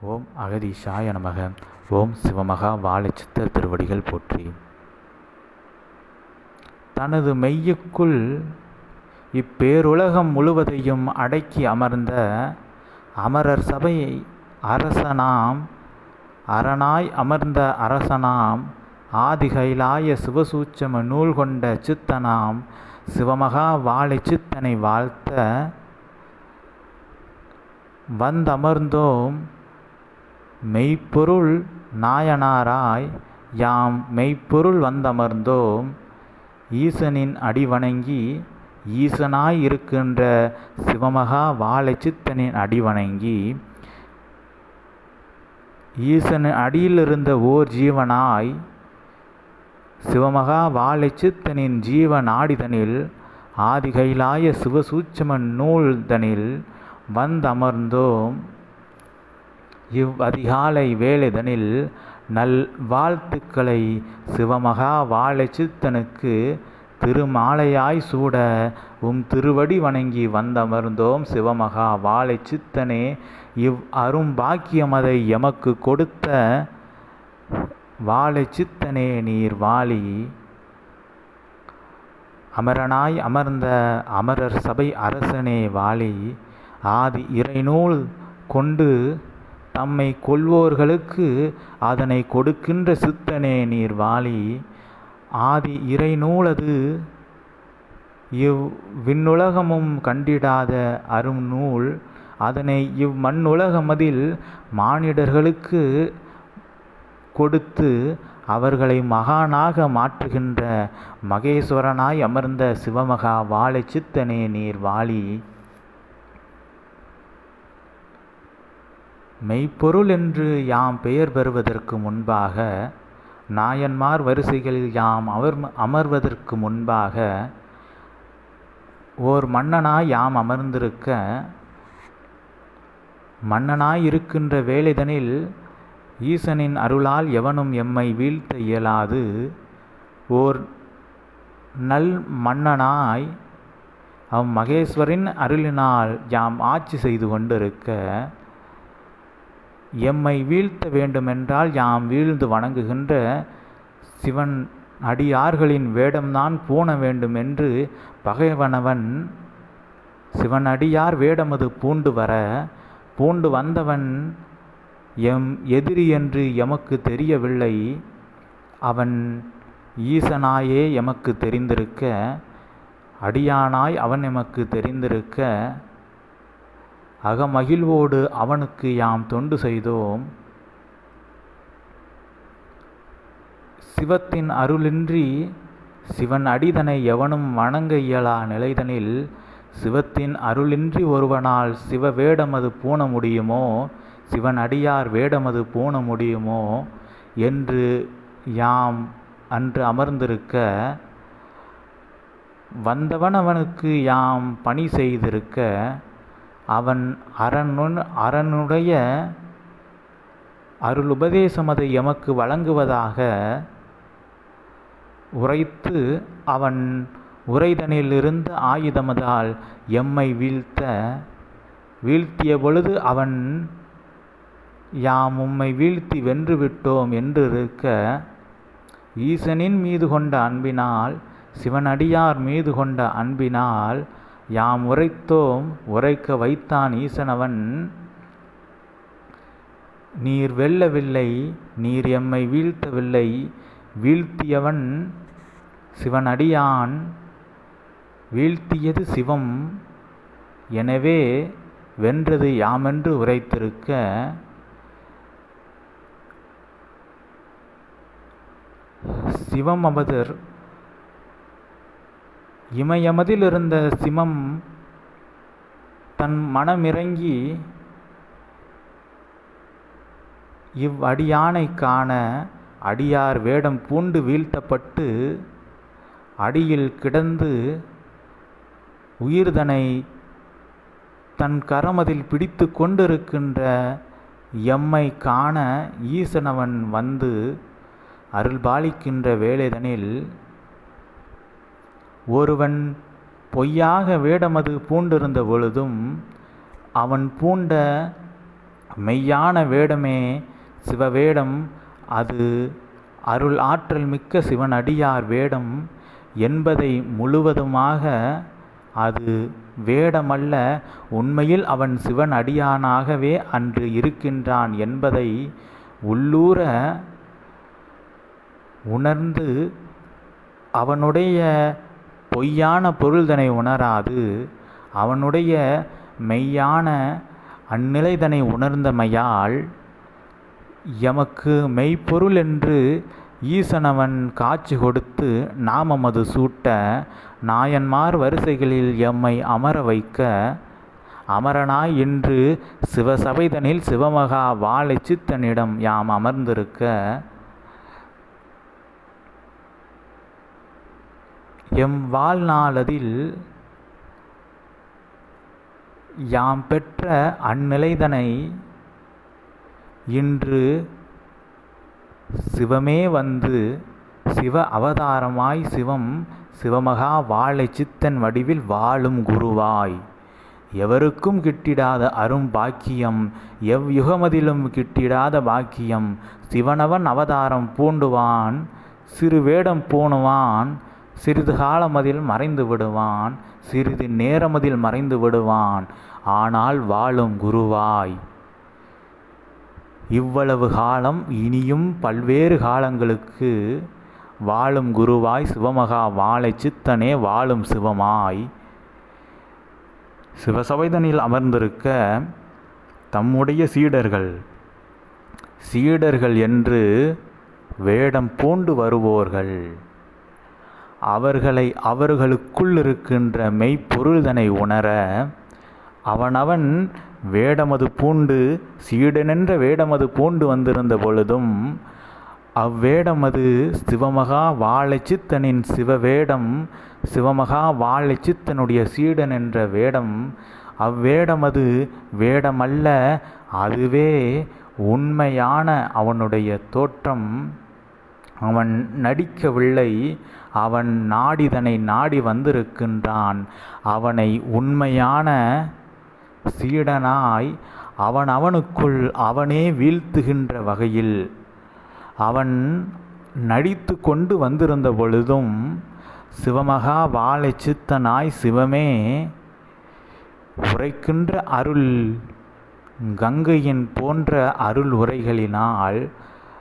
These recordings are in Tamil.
ஓம் அகதீஷாய நமக. ஓம் சிவமகா வாழைச்சித்தர் திருவடிகள் போற்றி. தனது மெய்யுக்குள் இப்பேருலகம் முழுவதையும் அடக்கி அமர்ந்த அமரர் சபையை அரசனாம் அரணாய் அமர்ந்த அரசனாம் ஆதிகைலாய சிவசூச்சம நூல் கொண்ட சித்தனாம் சிவமகா வாழை சித்தனை வாழ்த்த வந்தமர்ந்தோம். மெய்ப்பொருள் நாயனாராய் யாம் மெய்ப்பொருள் வந்தமர்ந்தோம். ஈசனின் அடி வணங்கி ஈசனாய் இருக்கின்ற சிவமகா வாழை சித்தனின் அடி வணங்கி ஈசன் அடியிலிருந்த ஓர் ஜீவனாய் சிவமகா வாழை சித்தனின் ஜீவ நாடிதனில் ஆதிகைலாய சிவசூட்சம நூல்தனில் வந்தமர்ந்தோம். இவ் அதிகாலை வேலைதனில் நல் வாழ்த்துக்களை சிவமகா வாழை சித்தனுக்கு திருமாலையாய் சூட உம் திருவடி வணங்கி வந்தமர்ந்தோம் சிவமகா வாழை சித்தனே. இவ் அரும்பாக்கியமதை எமக்கு கொடுத்த வாழை சித்தனே நீர் வாழி. அமரனாய் அமர்ந்த அமரர் சபை அரசனே வாழி. ஆதி இறைநூல் கொண்டு தம்மை கொள்வோர்களுக்கு அதனை கொடுக்கின்ற சித்தனே நீர் வாழி ஆதி இறைநூலது இவ் விண்ணுலகமும் கண்டிடாத அரும் நூல் அதனை இவ் மண்ணுலகமதில் மானிடர்களுக்கு கொடுத்து அவர்களை மகானாக மாற்றுகின்ற மகேஸ்வரனாய் அமர்ந்த சிவமகா வாழை சித்தனே நீர் வாழி மெய்ப்பொருள் என்று யாம் பெயர் பெறுவதற்கு முன்பாக நாயன்மார் வரிசைகளில் யாம் அவர் அமர்வதற்கு முன்பாக ஓர் மன்னனாய் யாம் அமர்ந்திருக்க மன்னனாய் இருக்கின்ற வேலைதனில் ஈசனின் அருளால் எவனும் எம்மை வீழ்த்த இயலாது. ஓர் நல் மன்னனாய் அவ் மகேஸ்வரின் அருளினால் யாம் ஆட்சி செய்து கொண்டிருக்க எம்மை வீழ்த்த வேண்டுமென்றால் யாம் வீழ்ந்து வணங்குகின்ற சிவன் அடியார்களின் வேடம்தான் பூண வேண்டும் என்று பகைவனவன் சிவன் அடியார் வேடமது பூண்டு வர பூண்டு வந்தவன் எம் எதிரி என்று எமக்கு தெரியவில்லை. அவன் ஈசனாயே எமக்கு தெரிந்திருக்க அடியானாய் அவன் எமக்கு தெரிந்திருக்க அகமகிழ்வோடு அவனுக்கு யாம் தொண்டு செய்தோம். சிவத்தின் அருளின்றி சிவன் அடிதனை எவனும் வணங்க இயலா நிலைதனில் சிவத்தின் அருளின்றி ஒருவனால் சிவ வேடமது பூண முடியுமோ சிவன் அடியார் வேடமது பூண முடியுமோ என்று யாம் அன்று அமர்ந்திருக்க வந்தவன் அவனுக்கு யாம் பணி செய்திருக்க அவன் அரணுன் அரணுடைய அருள் உபதேசமதை எமக்கு வழங்குவதாக உரைத்து அவன் உரைதனிலிருந்த ஆயுதமதால் எம்மை வீழ்த்த வீழ்த்திய பொழுது அவன் யாம் உம்மை வீழ்த்தி வென்றுவிட்டோம் என்று இருக்க ஈசனின் மீது கொண்ட அன்பினால் சிவனடியார் மீது கொண்ட அன்பினால் யாம் உரைத்தோம் உரைக்க வைத்தான் ஈசனவன். நீர் வெல்லவில்லை நீர் எம்மை வீழ்த்தவில்லை வீழ்த்தியவன் சிவனடியான். வீழ்த்தியது சிவம் எனவே வென்றது யாமென்று உரைத்திருக்க. சிவம் அமதர் இமயமதிலிருந்த சிமம் தன் மனமிறங்கி இவ்வடியானை காண அடியார் வேடம் பூண்டு வீழ்த்தப்பட்டு அடியில் கிடந்து உயிர்தனை தன் கரமதில் பிடித்து கொண்டிருக்கின்ற எம்மை காண ஈசனவன் வந்து அருள்பாலிக்கின்ற வேலைதனில் ஒருவன் பொய்யாக வேடமது பூண்டிருந்த பொழுதும் அவன் பூண்ட மெய்யான வேடமே சிவவேடம். அது அருள் ஆற்றல் மிக்க சிவனடியார் வேடம் என்பதை முழுவதுமாக அது வேடமல்ல. உண்மையில் அவன் சிவன் அடியானாகவே அன்று இருக்கின்றான் என்பதை உள்ளூர உணர்ந்து அவனுடைய பொய்யான பொருள்தனை உணராது. அவனுடைய மெய்யான அந்நிலைதனை உணர்ந்தமையால் எமக்கு மெய்ப்பொருள் என்று ஈசனவன் காட்சி கொடுத்து நாமமது சூட்ட நாயன்மார் வரிசைகளில் எம்மை அமர வைக்க அமரனாய் இன்று சிவசபைதனில் சிவமகா வாழை சித்தனிடம் யாம் அமர்ந்திருக்க எம் வாழ்நாளதில் யாம் பெற்ற அந்நிலைதனை இன்று சிவமே வந்து சிவ அவதாரமாய் சிவம் சிவமகா வாழை சித்தன் வடிவில் வாழும் குருவாய். எவருக்கும் கிட்டிடாத அரும் பாக்கியம் எவ் யுகமதிலும் கிட்டிடாத பாக்கியம் சிவனவன் அவதாரம் பூண்டுவான் சிறு வேடம் பூணுவான் சிறிது காலமதில் மறைந்து விடுவான் சிறிது நேரமதில் மறைந்து விடுவான். ஆனால் வாழும் குருவாய். இவ்வளவு காலம் இனியும் பல்வேறு காலங்களுக்கு வாழும் குருவாய் சிவமகா வாழை சித்தனே வாழும் சிவமாய். சிவசபைதனில் அமர்ந்திருக்க தம்முடைய சீடர்கள் சீடர்கள் என்று வேடம் பூண்டு வருவோர்கள். அவர்களை அவர்களுக்குள் இருக்கின்ற மெய்ப்பொருள்தனை உணர அவனவன் வேடமது பூண்டு சீடனென்ற வேடமது பூண்டு வந்திருந்த பொழுதும் அவ்வேடமது சிவமகா வாழைச்சித்தனின் சிவவேடம் சிவமகா வாழைச்சித்தனுடைய சீடன் என்ற வேடம் அவ்வேடமது வேடமல்ல அதுவே உண்மையான அவனுடைய தோற்றம். அவன் நடிக்கவில்லை. அவன் நாடிதனை நாடி வந்திருக்கின்றான். அவனை உண்மையான சீடனாய் அவன் அவனுக்குள் அவனே வீழ்த்துகின்ற வகையில் அவன் நடித்து கொண்டு வந்திருந்த பொழுதும் சிவமகா வாழை சித்தனாய் சிவமே உரைக்கின்ற அருள் கங்கையின் போன்ற அருள் உரைகளினால்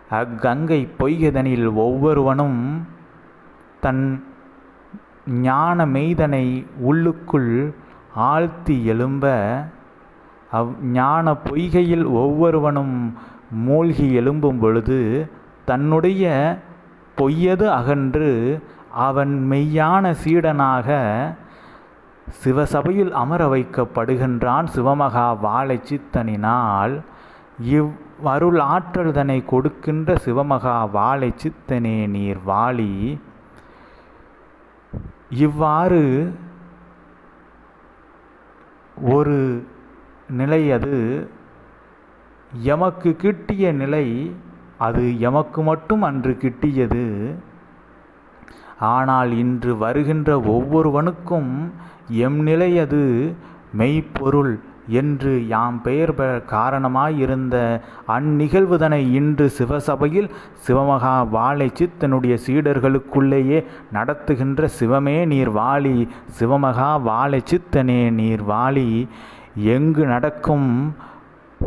அக்கங்கை பொய்கதனில் ஒவ்வொருவனும் தன் ஞான மெய்தனை உள்ளுக்குள் ஆழ்த்தி எழும்ப அவ் ஞான பொய்கையில் ஒவ்வொருவனும் மூழ்கி எழும்பும் பொழுது தன்னுடைய பொய்யது அகன்று அவன் மெய்யான சீடனாக சிவசபையில் அமர வைக்கப்படுகின்றான் சிவமகா வாழை சித்தனினால். இவ் அருள் ஆற்றல் தன்னை கொடுக்கின்ற சிவமகா வாழை சித்தனே நீர் வாழி இவ்வாறு ஒரு நிலை அது எமக்கு கிட்டிய நிலை அது எமக்கு மட்டும் அன்று கிட்டியது. ஆனால் இன்று வருகின்ற ஒவ்வொருவனுக்கும் எம் நிலை அது மெய்ப்பொருள் என்று யாம் பெயர் பெற காரணமாயிருந்த அந்நிகழ்வுதனை இன்று சிவசபையில் சிவமகா வாழை சித்தனுடைய சீடர்களுக்குள்ளேயே நடத்துகின்ற சிவமே நீர் வாளி சிவமகா வாழை சித்தனே நீர் வாழி எங்கு நடக்கும்?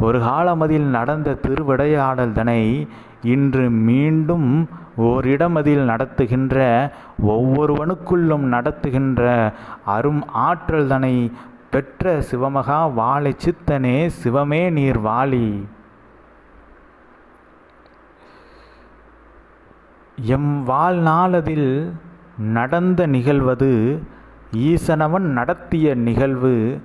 ஒரு காலமதில் நடந்த திருவிடையாடல்தனை இன்று மீண்டும் ஓரிடமதில் நடத்துகின்ற ஒவ்வொருவனுக்குள்ளும் நடத்துகின்ற அரும் ஆற்றல்தனை பெற்ற சிவமகா வாழை சித்தனே சிவமே நீர் வாழி. எம் வாழ்நாளதில் நடந்த நிகழ்வது ஈசனவன் நடத்திய நிகழ்வு.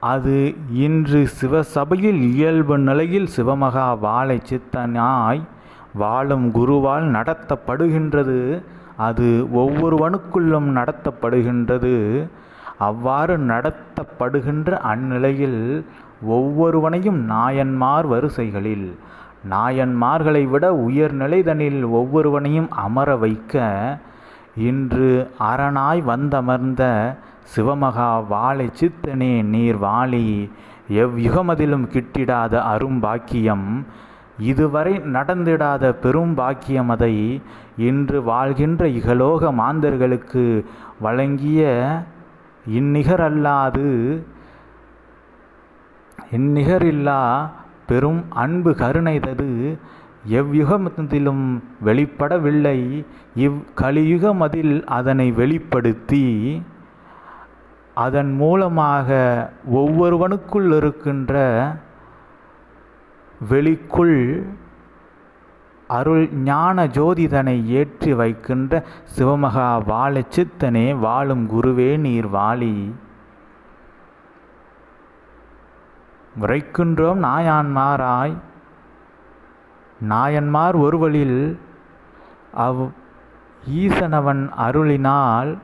அது இன்று சிவசபையில் இயல்பு நிலையில் சிவமகா வாழை சித்தனாய் வாழும் குருவால் நடத்தப்படுகின்றது. அது ஒவ்வொருவனுக்குள்ளும் நடத்தப்படுகின்றது. அவ்வாறு நடத்தப்படுகின்ற அந்நிலையில் ஒவ்வொருவனையும் நாயன்மார் வரிசைகளில். நாயன்மார்களை விட உயர்நிலைதனில் ஒவ்வொருவனையும் அமர வைக்க இன்று அரணாய் வந்தமர்ந்த சிவமகா வாழை சித்தனே நீர் வாழி எவ்யுகமதிலும் கிட்டிடாத அரும்பாக்கியம் இதுவரை நடந்திடாத பெரும் பாக்கியமதை இன்று வாழ்கின்ற இகலோக மாந்தர்களுக்கு வழங்கிய இந்நிகரல்லாது இந்நிகரில்லா பெரும் அன்பு கருணைதது. எவ்யுகத்திலும் வெளிப்படவில்லை இவ் கலியுகமதில் அதனை வெளிப்படுத்தி அதன் மூலமாக ஒவ்வொருவனுக்குள் இருக்கின்ற வெளிக்குள் அருள் ஞான ஜோதிதனை ஏற்றி வைக்கின்ற சிவமகா வாழ சித்தனே வாழும் குருவே நீர் வாழி. உரைக்கின்றோம் நாயான்மாராய். நாயன்மார் ஒருவழில் அவ் ஈசனவன் அருளினால்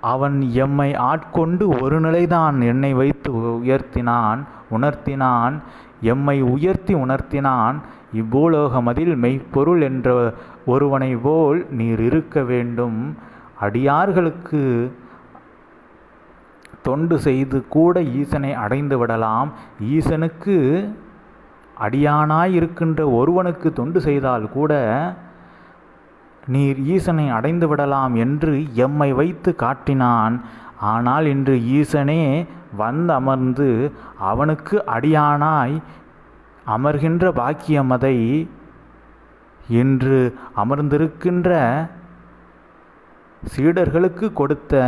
அவன் எம்மை ஆட்கொண்டு ஒரு நிலைதான் என்னை வைத்து உயர்த்தினான் உணர்த்தினான் எம்மை உயர்த்தி உணர்த்தினான் இவ்வூலோகமதில் மெய்ப்பொருள் என்ற ஒருவனை போல் நீர் இருக்க வேண்டும். அடியார்களுக்கு தொண்டு செய்து கூட ஈசனை அடைந்து விடலாம். ஈசனுக்கு அடியானாய் இருக்கின்ற ஒருவனுக்கு தொண்டு செய்தால் கூட நீர் ஈசனை அடைந்து விடலாம் என்று எம்மை வைத்து காட்டினான். ஆனால் இன்று ஈசனே வந்து அமர்ந்து அவனுக்கு அடியானாய் அமர்கின்ற பாக்கியமதை இன்று அமர்ந்திருக்கின்ற சீடர்களுக்கு கொடுத்த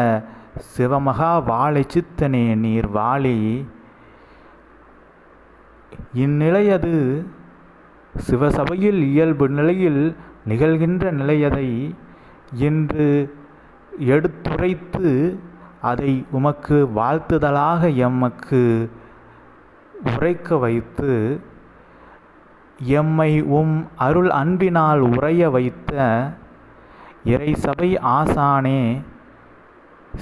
சிவமகா வாழை சித்தனே நீர் வாழி. இந்நிலையது சிவசபையில் இயல்பு நிலையில் நிகழ்கின்ற நிலையதை என்று எடுத்துரைத்து அதை உமக்கு வாழ்த்துதலாக எமக்கு உரைக்க வைத்து எம்மை உம் அருள் அன்பினால் உறைய வைத்த இறைசபை ஆசானே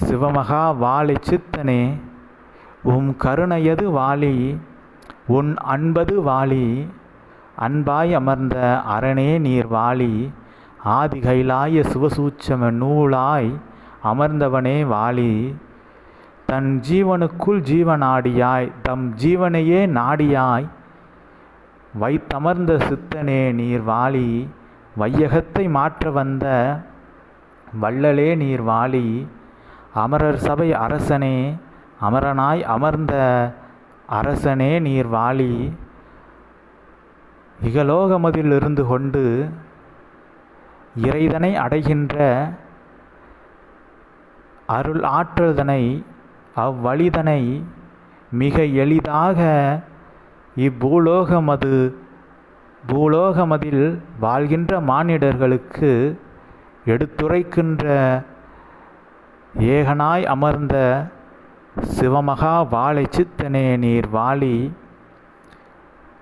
சிவமகா வாழி சித்தனே உம் கருணையது வாலி உன் அன்பது வாலி அன்பாய் அமர்ந்த அரணே நீர் வாழி ஆதிகைலாய சிவசூச்சம நூலாய் அமர்ந்தவனே வாலி. தன் ஜீவனுக்குள் ஜீவனாடியாய் தம் ஜீவனையே நாடியாய் வைத்தமர்ந்த சித்தனே நீர் வாழி வையகத்தை மாற்ற வந்த வள்ளலே நீர் வாழி அமரர் சபை அரசனே அமரனாய் அமர்ந்த அரசனே நீர் வாழி இகலோகமதில் இருந்து கொண்டு இறைதனை அடைகின்ற அருள் ஆற்றல்தனை அவ்வழிதனை மிக எளிதாக இப்பூலோகமது பூலோகமதில் வாழ்கின்ற மானிடர்களுக்கு எடுத்துரைக்கின்ற ஏகனாய் அமர்ந்த சிவமகா வாழை சித்தனே நீர் வாழி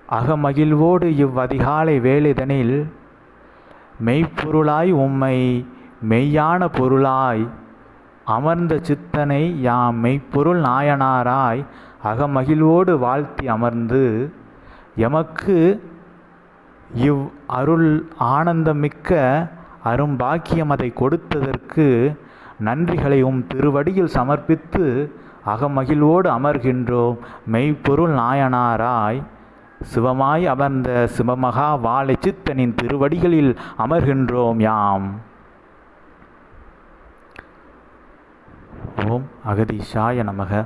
அகமகிழ்வோடு இவ்வதிகாலை வேலைதனில் மெய்ப்பொருளாய் உம்மை மெய்யான பொருளாய் அமர்ந்த சித்தனை யாம் மெய்ப்பொருள் நாயனாராய் அகமகிழ்வோடு வாழ்த்தி அமர்ந்து எமக்கு இவ் அருள் ஆனந்தமிக்க அரும்பாக்கியம் அதை கொடுத்ததற்கு நன்றிகளை உம் திருவடியில் சமர்ப்பித்து அகமகிழ்வோடு அமர்கின்றோம். மெய்ப்பொருள் நாயனாராய் சிவமாய் அமர்ந்த சிவமகா வாழை சித்தனின் திருவடிகளில் அமர்கின்றோம் யாம். ஓம் அகதீஷாய நமக.